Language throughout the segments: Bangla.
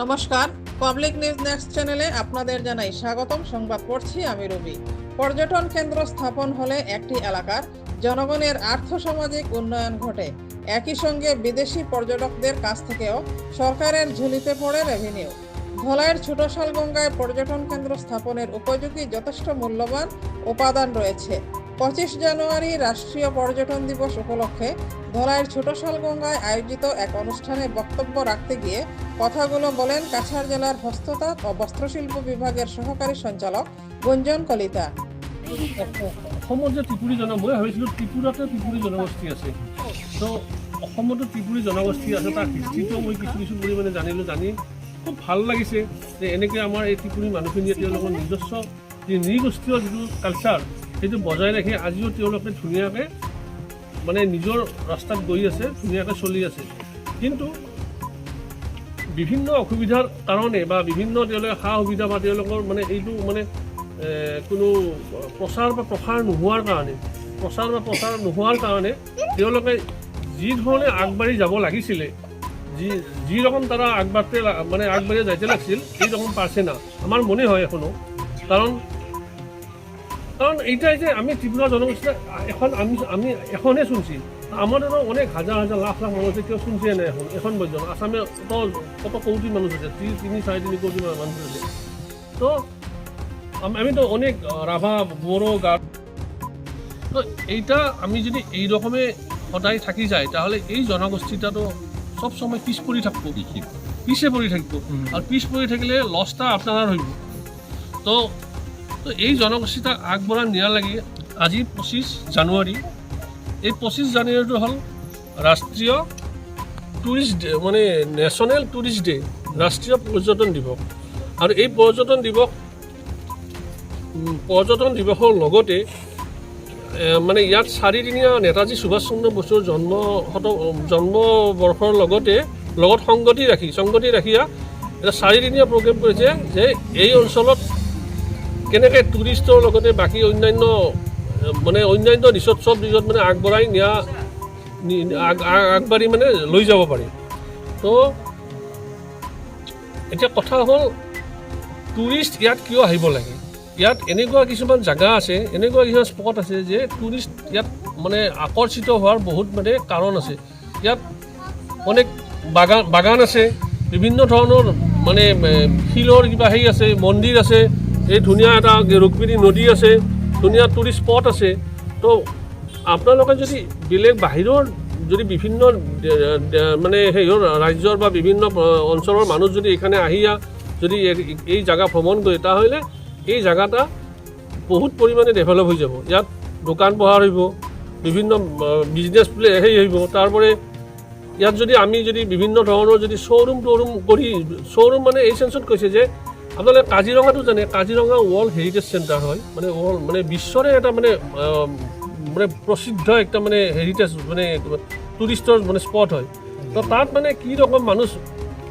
নমস্কার। পাবলিক নিউজ নেক্সট চ্যানেলে আপনাদের জানাই স্বাগতম। সংবাদ পড়ছি আমি রবি। পর্যটন কেন্দ্র স্থাপন হলে একটি এলাকার জনগণের আর্থসামাজিক উন্নয়ন ঘটে। একই সঙ্গে বিদেশি পর্যটকদের কাছ থেকেও সরকারের ঝুলিতে পড়ে রেভিনিউ ধলাইয়ের ছোটশাল গঙ্গায় পর্যটন কেন্দ্র স্থাপনের উপযোগী যথেষ্ট মূল্যবান উপাদান রয়েছে। পঁচিশ জানুয়ারি রাষ্ট্রীয় পর্যটন দিবস উপলক্ষে ধলাইয়ের ছোটশাল গঙ্গায় আয়োজিত এক অনুষ্ঠানে বক্তব্য রাখতে গিয়ে কথাগুলো বলেন কাছাড় জেলার হস্ততাঁত ও বস্ত্রশিল্প বিভাগের সহকারী সঞ্চালক গুঞ্জন কলিতা। অসমৰ যে ত্ৰিপুৰী জন ভাবিছিলোঁ ত্ৰিপুৰাতে ত্ৰিপুৰী জনগোষ্ঠী আছে। তো অসমতো ত্ৰিপুৰী জনগোষ্ঠী আছে, তাৰ হিষ্ট্ৰীটো মই কিছু কিছু পৰিমাণে জানিলোঁ, জানি খুব ভালো লাগিছে যে এনেকৈ আমাৰ এই ত্ৰিপুৰী মানুহখিনিয়ে তেওঁলোকৰ নিজস্ব যি নৃগোষ্ঠীয় যিটো কালচাৰ সেইটো বজাই ৰাখি আজিও তেওঁলোকে ধুনীয়াকৈ মানে নিজৰ ৰাস্তাত গৈ আছে, ধুনীয়াকৈ চলি আছে। কিন্তু বিভিন্ন অসুবিধাৰ কাৰণে বা বিভিন্ন তেওঁলোকে সা সুবিধা বা তেওঁলোকৰ মানে এইটো মানে কোনো প্ৰচাৰ বা প্ৰসাৰ নোহোৱাৰ কাৰণে, প্ৰচাৰ বা প্ৰচাৰ নোহোৱাৰ কাৰণে তেওঁলোকে যি ধৰণে আগবাঢ়ি যাব লাগিছিলে, যি যি তারা আগবাঢ়তে লা- মানে আগবাঢ়ি যাইতে লাগছিল এই রকম পারছে না। আমার মনে হয় এখনও। কারণ কারণ এইটাই যে আমি ত্রিপুরা জনগোষ্ঠী এখন আমি আমি এখনই শুনছি। আমাদেরও অনেক হাজার হাজার লাখ লাখ মানুষ আছে কেউ শুনছে না এখন এখন পর্যন্ত আসামে কত কত কোটি মানুষ আছে? তিনি তিনি সাড়ে তিনি কোটি মানুষ আছে। তো আম- তো অনেক রাভা বড়ো গা তো এইটা আমি যদি এই রকমে সদায় থাকি যায় তাহলে এই জনগোষ্ঠীটা তো সব সময় পিছ পৰি থাকব। পিছে পৰি থাকিব। আৰু পিছ পৰি থাকিলে লছটা আপোনাৰ হইব তো তো এই জনগোষ্ঠীটা আগবঢ়াই নিয়া লাগি আজি পঁচিছ জানুৱাৰী। এই পঁচিছ জানুৱাৰীটো হ'ল ৰাষ্ট্ৰীয় টুৰিষ্ট ডে মানে নেশ্যনেল টুৰিষ্ট ডে, ৰাষ্ট্ৰীয় পৰ্যটন দিৱস। আৰু এই পৰ্যটন দিৱস পৰ্যটন দিৱসৰ লগতে মানে ইয়াত চাৰিদিনীয়া নেতাজী সুভাষ চন্দ্ৰ বসুৰ জন্ম শত লগতে লগত সংগতি ৰাখি, সংগতি ৰাখিয়া এটা চাৰিদিনীয়া প্ৰগ্ৰেম কৰিছে যে এই অঞ্চলত কেনেকৈ টুৰিষ্টৰ লগতে বাকী অন্যান্য মানে অন্যান্য ৰিচৰ্ট, চব ৰিচৰ্ট মানে আগবঢ়াই নিয়া আগবাঢ়ি মানে লৈ যাব পাৰি। তো, এতিয়া কথা হ'ল, টুৰিষ্ট ইয়াত কিয় আহিব লাগে? ইয়াত এনেকুৱা কিছুমান জেগা আছে, এনেকুৱা কিছুমান স্পট আছে যে টুৰিষ্ট ইয়াত মানে আকৰ্ষিত হোৱাৰ বহুত মানে কাৰণ আছে। ইয়াত অনেক বাগান বাগান আছে, বিভিন্ন ধৰণৰ মানে শিলৰ কিবা হেৰি আছে, মন্দিৰ আছে এই ধুনীয়া এটা ৰুক্মিণী নদী আছে, ধুনীয়া টুৰিষ্ট স্পট আছে। তো আপোনালোকে যদি বেলেগ বাহিৰৰ যদি বিভিন্ন মানে হেৰিৰ ৰাজ্যৰ বা বিভিন্ন অঞ্চলৰ মানুহ যদি এইখানে আহিয়া যদি এই- জেগা ভ্ৰমণ কৰে, তাহলে এই জেগাটা বহুত পৰিমাণে ডেভেলপ হৈ যাব। ইয়াত দোকান পোহাৰ হ'ব, বিভিন্ন বিজনেছ হেৰি আহিব তাৰপৰে ইয়াত যদি আমি যদি বিভিন্ন ধৰণৰ যদি শ্ব'ৰুম ট'ৰুম কৰি শ্ব'ৰুম মানে এই চেন্সত কৈছে যে আপোনালোকে কাজিৰঙাটো জানে, কাজিৰঙা ৱৰ্ল্ড হেৰিটেজ চেণ্টাৰ হয়। মানে ৱৰ্ল্ড মানে বিশ্বৰে এটা মানে মানে প্ৰসিদ্ধ একটা মানে হেৰিটেজ মানে টুৰিষ্টৰ মানে স্পট হয়। তো তাত মানে কি ৰকম মানুহ,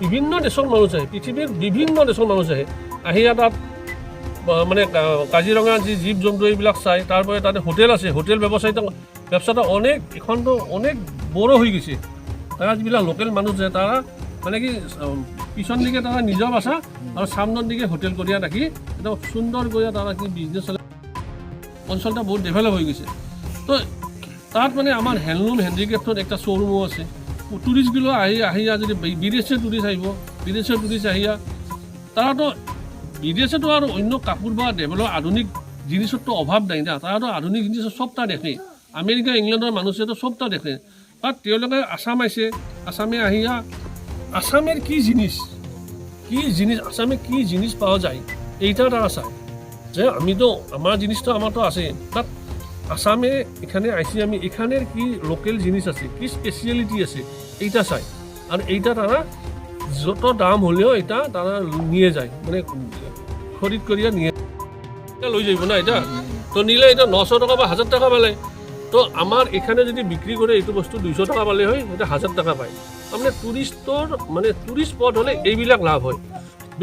বিভিন্ন দেশৰ মানুহ আহে, পৃথিৱীৰ বিভিন্ন দেশৰ মানুহ আহে। আহি তাত মানে কাজিৰঙা যি জীৱ জন্তু এইবিলাক চাই তাৰপৰা তাতে হোটেল আছে। হোটেল ব্যৱসায়িত ব্যৱস্থাটো অনেক এখনতো অনেক বড়ো হৈ গৈছে। তারা যিবিলাক লোকেল মানুহ যে তারা মানে কি পিছন দিকে তারা নিজৰ বাসা আৰু সামনের দিকে হোটেল করিয়া রাখি এটা সুন্দর করিয়া তারা কি বিজনেস চলে। অঞ্চলটা বহুত ডেভেলপ হৈ গৈছে। তো তাত মানে আমাৰ হেণ্ডলুম হেণ্ডিক্ৰাফ্টত একটা শ্ব'ৰুমো আছে। টুৰিষ্টগুলো আহি, আহিয়া যদি বি- বিদেশে টুৰিষ্ট আহিব, বিদেশে টুৰিষ্ট আহিয়া তাৰাতো বিদেশেতো আৰু অন্য কাপোৰ বা ডেভেলপ আধুনিক জিনিসতো অভাৱ নাই না। তাৰাতো আধুনিক জিনিস সবটা দেখে। আমেৰিকা, ইংলেণ্ডৰ মানুহেতো সবটা দেখে। তাত তেওঁলোকে আসাম আহিছে আসামে আহিয়া আসামের কি জিনিস? কি জিনিস? আসামে কি জিনিস পাওয়া যায়? এইটা তারা চায় যে আমি তো, আমার জিনিস তো আমার তো আছে। তাত আসামে এখানে আইসি আমি, এখানের কি লোকেল জিনিস আছে? কি স্পেশালিটি আছে? এইটা চাই। আর এইটা তারা যত দাম হলেও এটা তারা নিয়ে যায়। মানে খরিদ করিয়া নিয়ে লৈ যাব না এটা? তো নিলে এটা নশো টাকা বা হাজার টাকা পালে তো আমার এখানে যদি বিক্রি করে এইটো বস্তু দুইশো টাকা পালে হয় এটা হাজার টাকা পায়। তাৰমানে টুৰিষ্টৰ মানে টুৰিষ্ট স্পট হ'লে এইবিলাক লাভ হয়।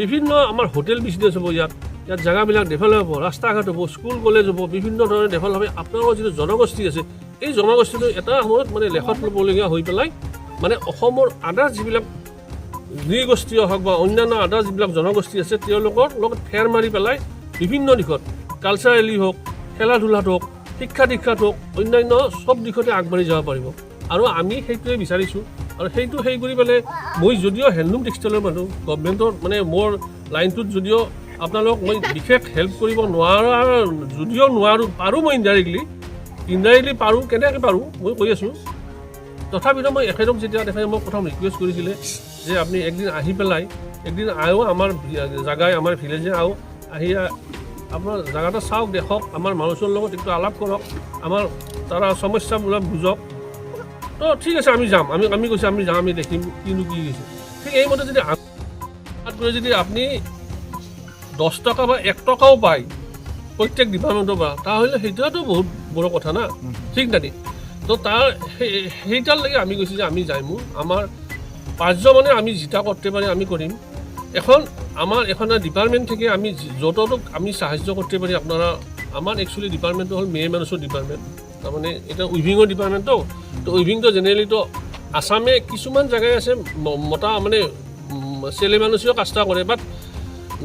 বিভিন্ন আমাৰ হোটেল বিজনেছ হ'ব ইয়াত ইয়াত জেগাবিলাক ডেভেলপ হ'ব ৰাস্তা ঘাট হ'ব স্কুল কলেজ হ'ব বিভিন্ন ধৰণে ডেভেলপ হ'ব আপোনালোকৰ যিটো জনগোষ্ঠী আছে এই জনগোষ্ঠীটো এটা সময়ত মানে লেখত ল'বলগীয়া হৈ পেলাই মানে অসমৰ আদাৰ যিবিলাক নৃগোষ্ঠীয় হওক বা অন্যান্য আদাৰ যিবিলাক জনগোষ্ঠী আছে তেওঁলোকৰ লগত ফেৰ মাৰি পেলাই বিভিন্ন দিশত কালচাৰেলি হওক খেলা ধূলাত হওক শিক্ষা দীক্ষাত হওক অন্যান্য চব দিশতে আগবাঢ়ি যাব পাৰিব। আৰু আমি সেইটোৱে বিচাৰিছোঁ। আৰু সেইটো সেই কৰি পেলাই মই যদিও হেণ্ডলুম টেক্সটাইলৰ মানুহ, গভমেণ্টৰ মানে মোৰ লাইনটোত যদিও আপোনালোকক মই বিশেষ হেল্প কৰিব নোৱাৰা, যদিও নোৱাৰোঁ, পাৰোঁ মই ইনডাইৰেক্টলি ইনডাইৰেক্টলি পাৰোঁ, কেনেকৈ পাৰোঁ, মই কৈ আছোঁ। তথাপিতো মই এখেতক যেতিয়া তেখেতে মোক প্ৰথম ৰিকুৱেষ্ট কৰিছিলে যে আপুনি একদিন আহি পেলাই, একদিন আহো আমাৰ জাগাই, আমাৰ ভিলেজে আহো আহি আ- আপোনাৰ জাগাটো চাওক দেখক আমাৰ মানুহৰ লগত একটু আলাপ কৰক আমাৰ তাৰ সমস্যাবিলাক বুজক। তো ঠিক আছে আমি যাম। আমি আমি কৈছোঁ আমি যাম আমি দেখিম কিনো কি হৈছে। ঠিক এইমতে যদি আম- তাত যদি আপুনি দহ টকা বা এক টকাও পায় প্ৰত্যেক ডিপাৰ্টমেণ্টৰ পৰা তাহলে সেইটোৱেতো বহুত বড় কথা না। ঠিক নানি তো তাৰ সেই- সেইটাৰ লাগে আমি কৈছোঁ যে আমি যাইমো। আমাৰ পাঁচজ মানে আমি জিতা করতে পারি আমি করিম এখন আমার এখানে ডিপার্টমেন্ট থেকে আমি যতটুক আমি সাহায্য করতে পারি, আপনারা, আমার একচুয়ালি ডিপার্টমেন্টটো হ'ল মেয়ে মানুষের ডিপার্টমেন্ট তাৰমানে এটা উইভিঙৰ ডিপাৰ্টমেণ্ট তো। তো উইভিংটো জেনেৰেলিতো আসামে কিছুমান জেগাই আছে মতা মানে ছেলে মানুষেও কাষ্টা কৰে but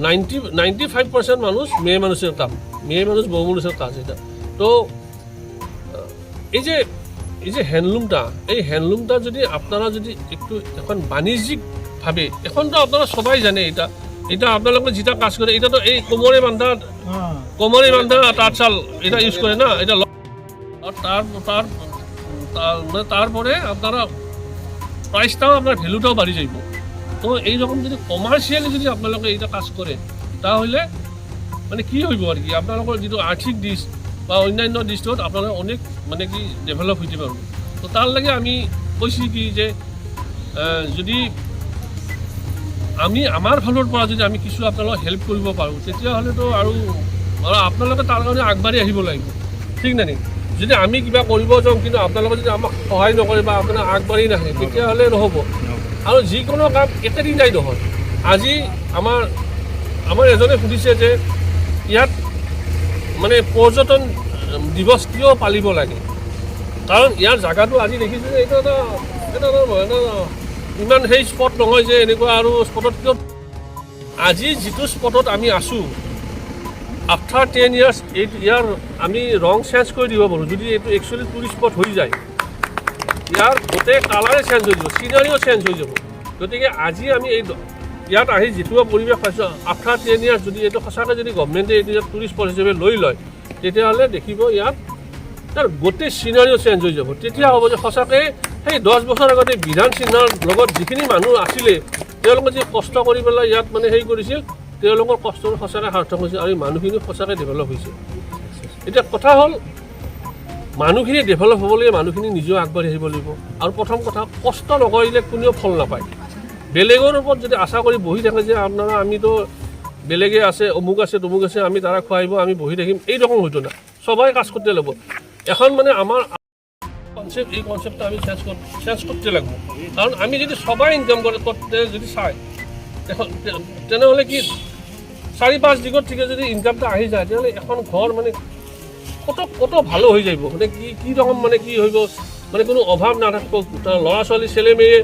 ninety ninety five percent মানুষ মেয়ে মানুষের কাম। মেয়ে মানুষ বউ মানুষের কাজ এটা। তো এই যে এই যে হ্যান্ডলুমটা এই হ্যান্ডলুমটা যদি আপনারা যদি একটু এখন বাণিজ্যিকভাবে, এখন তো আপনারা সবাই জানে এটা এটা আপনালোকে যেটা কাজ করে এটা তো এই কোমরে বান্ধা কোমরে বান্ধা তাঁতশাল এটা ইউজ করে না এটা তার তার তার- মানে তারপরে আপনারা প্রাইসটাও আপনার ভ্যালুটাও বাড়ি যাইব। তো এইরকম যদি কমার্শিয়ালি যদি আপনালোকে এইটা কাজ করে তাহলে মানে কি হইব আর কি? আপনালোকৰ যিটো আৰ্থিক দিশ বা অন্যান্য দিশটোত আপোনালোকে অনেক মানে কি ডেভেলপ হইতে পারব। তো তার লাগে আমি কৈছি কি যে যদি আমি আমাৰ ফালৰ পৰা যদি আমি কিছু আপোনালোকক হেল্প কৰিব পাৰোঁ তেতিয়াহ'লেতো আৰু আপোনালোকে তাৰ কাৰণে আগবাঢ়ি আহিব লাগিব। ঠিক নে নাই? যদি আমি কিবা কৰিব যাওঁ কিন্তু আপোনালোকে যদি আমাক সহায় নকৰে বা আপোনাৰ আগবাঢ়ি নাহে তেতিয়াহ'লে নহ'ব। আৰু যিকোনো কাম একেদিনাই নহয়। আজি আমাৰ আমাৰ এজনে সুধিছে যে ইয়াত মানে পৰ্যটন দিৱস কিয় পালিব লাগে? কাৰণ ইয়াৰ জেগাটো আজি দেখিছোঁ যে এইটো এটা- এটা ইমান সেই স্পট নহয় যে এনেকুৱা আৰু স্পটত কিয়? আজি যিটো স্পটত আমি আছোঁ আফটাৰ টেন ইয়াৰ্ছ এই ইয়াৰ আমি ৰং চেঞ্জ কৰি দিব পাৰোঁ। যদি এইটো একচুৱেলি টুৰিষ্ট স্পট হৈ যায়, ইয়াৰ গোটেই কালাৰে চেঞ্জ হৈ যাব চিনাৰীও চেঞ্জ হৈ যাব। গতিকে আজি আমি এই ইয়াত আহি যিটো পৰিৱেশ পাইছোঁ আফটাৰ টেন ইয়াৰ্ছ যদি এইটো সঁচাকৈ যদি গভমেণ্টে এইটো ইয়াত টুৰিষ্ট স্পট হিচাপে লৈ লয়, তেতিয়াহ'লে দেখিব ইয়াত তাৰ গোটেই চিনাৰীও চেঞ্জ হৈ যাব। তেতিয়া হ'ব যে সঁচাকৈ সেই দহ বছৰ আগতে বিধান চিহ্নৰ লগত যিখিনি মানুহ আছিলে, তেওঁলোকে যি কষ্ট কৰি পেলাই ইয়াত মানে হেৰি কৰিছিল, তেওঁলোকৰ কষ্টটো সঁচাকৈ সাৰ্থক হৈছে আৰু এই মানুহখিনি সঁচাকৈ ডেভেলপ হৈছে। এতিয়া কথা হ'ল, মানুহখিনি ডেভেলপ হ'বলৈ মানুহখিনি নিজেও আগবাঢ়ি আহিব লাগিব। আৰু প্ৰথম কথা, কষ্ট নকৰিলে কোনেও ফল নাপায়। বেলেগৰ ওপৰত যদি আশা কৰি বহি থাকে যে আপোনাৰা আমিতো বেলেগে আছে, অমুক আছে, তমুক আছে, আমি তারা খুৱাইব আমি বহি থাকিম, এইরকম হইতো না। সবাই কাজ করতে লাগবো এখন মানে আমার কনসেপ্ট এই কনসেপ্টটা আমি চেঞ্জ চেঞ্জ করতে লাগবো। কারণ আমি যদি সবাই ইনকাম করে করতে যদি চাই, এখন তেনেহ'লে কি চাৰি পাঁচ দিগত থেকে যদি ইনকামটা আহি যায় তেনেহ'লে এখন ঘৰ মানে কত কত ভালো হৈ যাব মানে কি কি রকম মানে কি হইব? মানে কোনো অভাৱ নাথাকিব ল'ৰা ছোৱালী ছেলে মেয়ে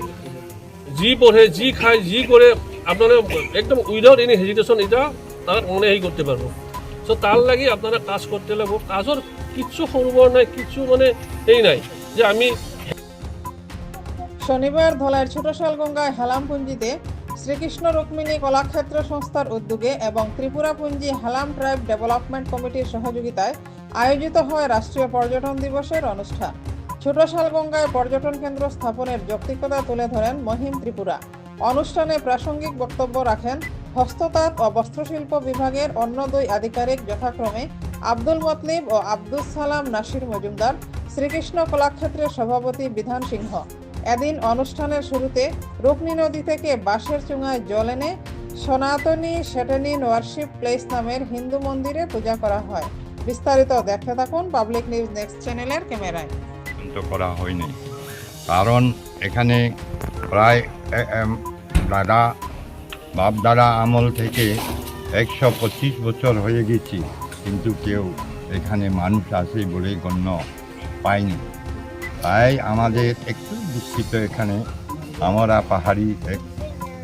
যি পঢ়ে যি খায় যি কৰে আপনারা একদম উইদাউট এনি হেজিটেশন এটা তারা মনে হেৰি করতে পারব। সো তার লাগি আপনারা কাজ করতে লাগবো। কাজের কিচ্ছু সৰু বৰ নাই কিচ্ছু মানে এই নাই। যে আমি শনিবার ধলাইয়ের ছোট শালগঙ্গায় হেলামপুঞ্জিতে শ্রীকৃষ্ণ রুক্মিণী কলাক্ষেত্র সংস্থার উদ্যোগে এবং ত্রিপুরাপুঞ্জি হেলাম ট্রাইব ডেভেলপমেন্ট কমিটির সহযোগিতায় আয়োজিত হয় রাষ্ট্রীয় পর্যটন দিবসের অনুষ্ঠান। ছোট শালগঙ্গায় পর্যটন কেন্দ্র স্থাপনের যৌক্তিকতা তুলে ধরেন মহিম ত্রিপুরা। অনুষ্ঠানে প্রাসঙ্গিক বক্তব্য রাখেন হস্ততাঁত ও বস্ত্রশিল্প বিভাগের অন্য দুই আধিকারিক যথাক্রমে আব্দুল মতলিব ও আব্দুল সালাম নাসির মজুমদার। শ্রীকৃষ্ণ কলাক্ষেত্রের সভাপতি বিধান সিংহ। এদিন অনুষ্ঠানের শুরুতে রুকনি নদী থেকে বাঁশের চুঙায় জল এনে সনাতনী শেটেনিন ওয়ার্শিপ প্লেস নামের হিন্দু মন্দিরে পূজা করা হয়। বিস্তারিত দেখতে থাকুন পাবলিক নিউজ নেক্সট চ্যানেলের ক্যামেরায়। করা হয়নি। কারণ এখানে প্রায় দাদা বাপ দাদা আমল থেকে একশো পঁচিশ বছর হয়ে গেছি, কিন্তু কেউ এখানে মানুষ আসে বলে গণ্য। পায়নি তাই আমাদের একটু দুঃখিত এখানে। আমরা পাহাড়ি এক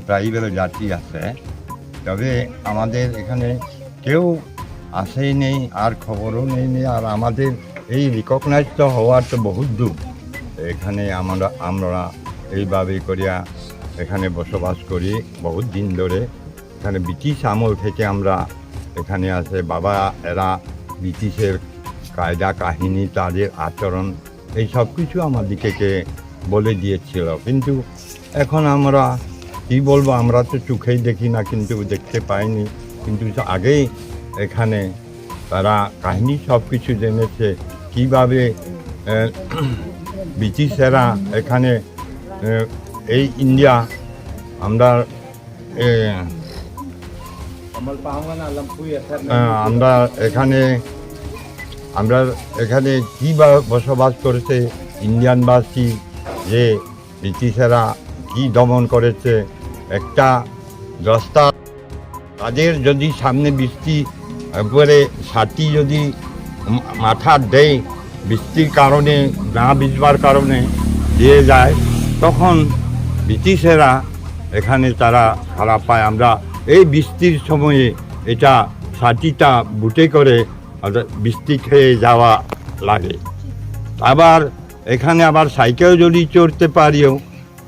ট্রাইবেল জাতি আছে। তবে আমাদের এখানে কেউ আসেই নেই, আর খবরও নেই নেই। আর আমাদের এই রিকগনাইজ তো হওয়ার তো বহুত দূর। এখানে আমরা আমরা এইভাবে করিয়া এখানে বসবাস করি বহুত দিন ধরে। এখানে ব্রিটিশ আমল থেকে আমরা এখানে আছে বাবা এরা ব্রিটিশের কায়দা, কাহিনী, তাদের আচরণ, এই সব কিছু আমাদেরকে বলে দিয়েছিল। কিন্তু এখন আমরা, কী বলব, আমরা তো চোখেই দেখি না, কিন্তু দেখতে পাইনি। কিন্তু আগেই এখানে তারা কাহিনী সব কিছু জেনেছে, কীভাবে ব্রিটিশেরা এখানে এই ইন্ডিয়া, আমরা আমরা এখানে আমরা এখানে কী বসবাস করেছে ইন্ডিয়ানবাসী, যে ব্রিটিশেরা কি দমন করেছে, একটা রাস্তা। তাদের যদি সামনে বৃষ্টি, একবারে ছাতি যদি মাথা দেয়, বৃষ্টির কারণে, না ভিজবার কারণে দিয়ে যায়, তখন ব্রিটিশেরা এখানে তারা খারাপ পায়। আমরা এই বৃষ্টির সময়ে এটা ছাতিটা বুটে করে বৃষ্টি খেয়ে যাওয়া লাগে। আবার এখানে আবার সাইকেল যদি চড়তে পারিও,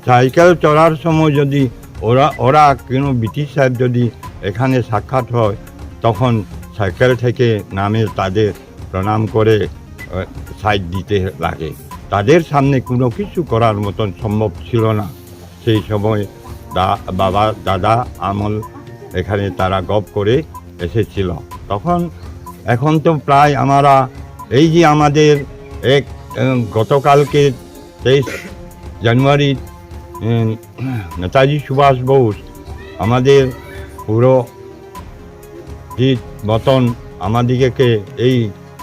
সাইকেল চড়ার সময় যদি ওরা ওরা কোনো ব্রিটিশ সাহেব যদি এখানে সাক্ষাৎ হয়, তখন সাইকেল থেকে নামে তাদের প্রণাম করে সাইড দিতে লাগে। তাদের সামনে কোনো কিছু করার মতন সম্ভব ছিল না। সেই সময় দা, বাবা, দাদা, আমল এখানে তারা গপ করে এসেছিল। তখন এখন তো প্রায় আমরা, এই যে আমাদের এক গতকালকে তেইশ জানুয়ারি নেতাজি সুভাষ বোস, আমাদের পুরো জিত মতন আমাদিগকে এই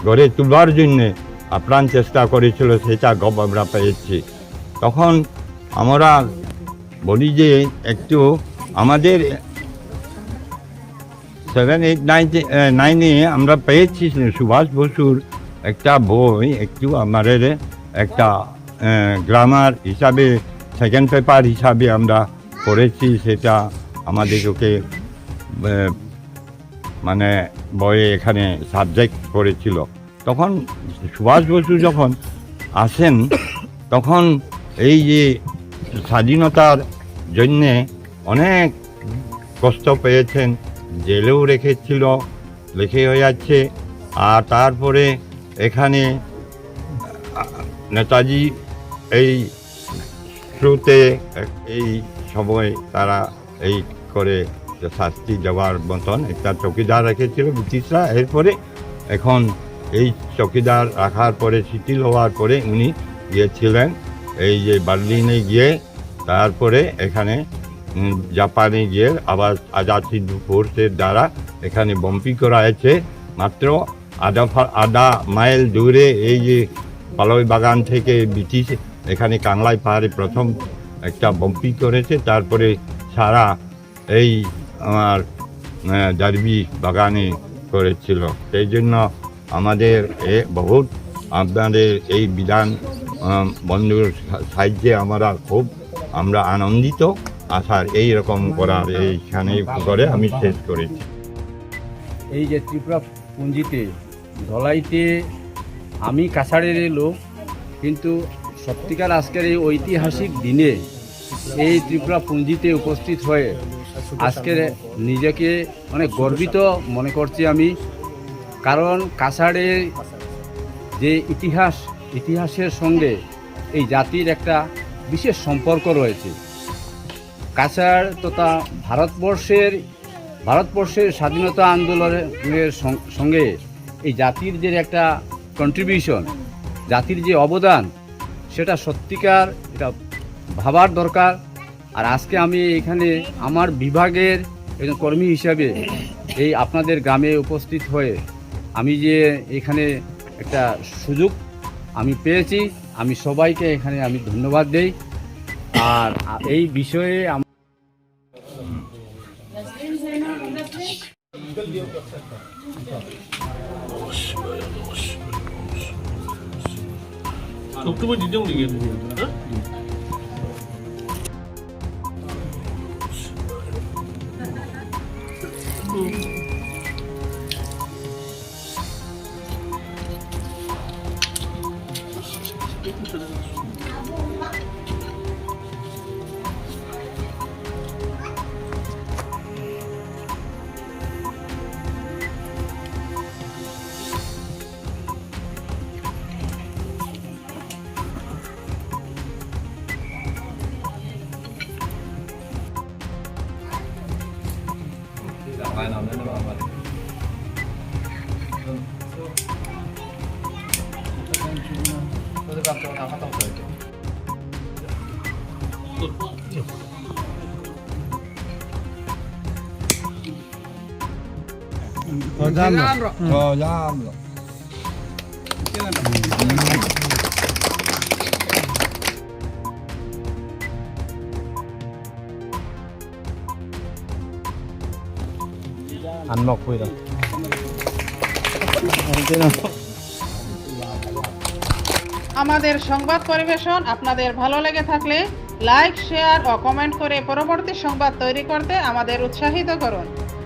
গড়ে তুলবার জন্যে আপ্রাণ চেষ্টা করেছিল, সেটা গপ আমরা পেয়েছি। তখন আমরা বলি যে, একটু আমাদের সেভেন এইট নাইনটি নাইনে আমরা পেয়েছি সুভাষ বসুর একটা বই, একটু আমাদের একটা গ্রামার হিসাবে সেকেন্ড পেপার হিসাবে আমরা পড়েছি, সেটা আমাদেরকে মানে বইয়ে এখানে সাবজেক্ট করেছিল তখন সুভাষ বসু যখন আসেন, তখন এই যে স্বাধীনতার জন্যে অনেক কষ্ট পেয়েছেন জেলেও রেখেছিল লেখে হয়ে যাচ্ছে। আর তারপরে এখানে, নেতাজি এই থ্রুতে এই সময় তারা এই করে শাস্তি দেওয়ার মতন একটা চৌকিদার রেখেছিল ব্রিটিশরা। এরপরে এখন এই চৌকিদার রাখার পরে, শিথিল হওয়ার পরে উনি গিয়েছিলেন এই যে বার্লিনে গিয়ে, তারপরে এখানে জাপানে গিয়ে আবার আজাদ হিন্দ ফোর্সের দ্বারা এখানে বম্পি করা হয়েছে। মাত্র আধা আধা মাইল দূরে এই যে পালই বাগান থেকে ব্রিটিশ এখানে কাংলাই পাহাড়ে প্রথম একটা বম্পি করেছে। তারপরে সারা এই আমার জারবি বাগানে করেছিল। সেই জন্য আমাদের এ বহুত আপনাদের এই বিধান বন্ধুর সাহায্যে আমরা খুব, আমরা আনন্দিত। আসার এই রকম করার এইখানে করে আমি শেষ করেছি। এই যে ত্রিপুরা পুঞ্জিতে ধলাইতে আমি কাছাড়ের লোক, কিন্তু সত্যিকার আজকের এই ঐতিহাসিক দিনে এই ত্রিপুরা পুঞ্জিতে উপস্থিত হয়ে আজকের নিজেকে অনেক গর্বিত মনে করছি আমি। কারণ কাছাড়ের যে ইতিহাস, ইতিহাসের সঙ্গে এই জাতির একটা বিশেষ সম্পর্ক রয়েছে। কাছাড় তথা ভারতবর্ষের ভারতবর্ষের স্বাধীনতা আন্দোলনের সঙ্গে এই জাতির যে একটা কন্ট্রিবিউশন জাতির যে অবদান, সেটা সত্যিকার, এটা ভাবার দরকার। আর আজকে আমি এখানে আমার বিভাগের একজন কর্মী হিসাবে এই আপনাদের গ্রামে উপস্থিত হয়ে আমি যে এখানে একটা সুযোগ আমি পেয়েছি, আমি সবাইকে এখানে আমি ধন্যবাদ দেই। আর এই বিষয়ে আম- ডকুমেণ্ট দি দিওঁ নেকি হা আমাদের সংবাদ পরিবেশন আপনাদের ভালো লেগে থাকলে লাইক, শেয়ার ও কমেন্ট করে পরবর্তী সংবাদ তৈরি করতে আমাদের উৎসাহিত করুন।